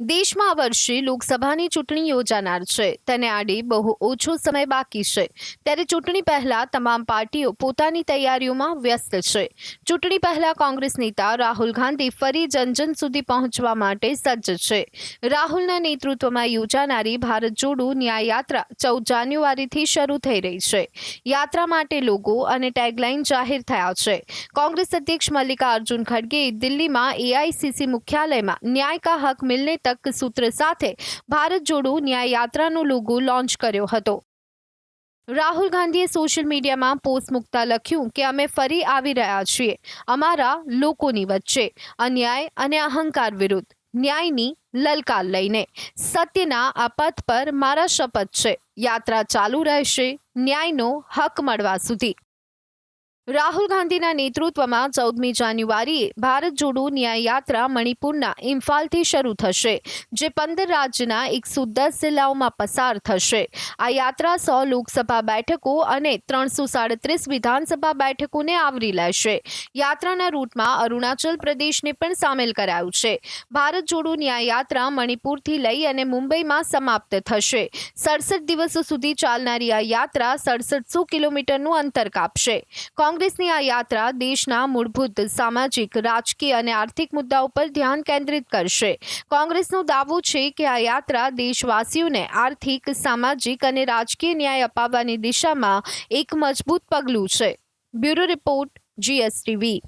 દેશમાં વર્ષે લોકસભાની ચૂંટણી યોજાનાર છે. તેને આડે બહુ ઓછો સમય બાકી છે. ત્યારે ચૂંટણી પહેલા તમામ પાર્ટીઓ પોતાની તૈયારીઓમાં વ્યસ્ત છે. ચૂંટણી પહેલા કોંગ્રેસ નેતા રાહુલ ગાંધી ફરી જનજન સુધી પહોંચવા માટે સજ્જ છે. રાહુલના નેતૃત્વમાં યોજાનારી ભારત જોડો ન્યાયયાત્રા ચૌદ જાન્યુઆરીથી શરૂ થઈ રહી છે. યાત્રા માટે લોગો અને ટેગલાઇન જાહેર થયા છે. કોંગ્રેસ અધ્યક્ષ મલ્લિકાર્જુન ખડગેએ દિલ્હીમાં એઆઈસીસી મુખ્યાલયમાં ન્યાય કા હક મિલને તક સૂત્ર સાથે ભારત જોડો ન્યાય યાત્રાનો લોગો લોન્ચ કર્યો હતો. રાહુલ ગાંધીએ સોશિયલ મીડિયામાં પોસ્ટ મૂકતા લખ્યું કે અમે ફરી આવી રહ્યા છીએ. અમારા લોકોની વચ્ચે અન્યાય અને અહંકાર વિરુદ્ધ ન્યાયની લલકાર લઈને. સત્યના આ પથ પર મારા શપથ છે. યાત્રા ચાલુ રહેશે. ન્યાયનો હક મળવા સુધી. રાહુલ ગાંધીના નેતૃત્વમાં ચૌદમી જાન્યુઆરીએ ભારત જોડો ન્યાય યાત્રા મણિપુરના ઇમ્ફાલથી શરૂ થશે, જે પંદર રાજ્યના એકસો દસ જિલ્લાઓમાં પસાર થશે. આ યાત્રા સો લોકસભા બેઠકો અને ત્રણસો સાડત્રીસ વિધાનસભા બેઠકોને આવરી લેશે. યાત્રાના રૂટમાં અરુણાચલ પ્રદેશને પણ સામેલ કરાયું છે. ભારત જોડો ન્યાય યાત્રા મણિપુરથી લઈ અને મુંબઈમાં સમાપ્ત થશે. સડસઠ દિવસો સુધી ચાલનારી આ યાત્રા સડસઠસો કિલોમીટરનું અંતર કાપશે. કોંગ્રેસની આ યાત્રા દેશના મૂળભૂત સામાજિક, રાજકીય અને આર્થિક મુદ્દા ઉપર ધ્યાન કેન્દ્રિત કરશે. કોંગ્રેસનો દાવો છે કે આ યાત્રા દેશવાસીઓને આર્થિક, સામાજિક અને રાજકીય ન્યાય અપાવવાની દિશામાં એક મજબૂત પગલું છે. Bureau report, GSTV.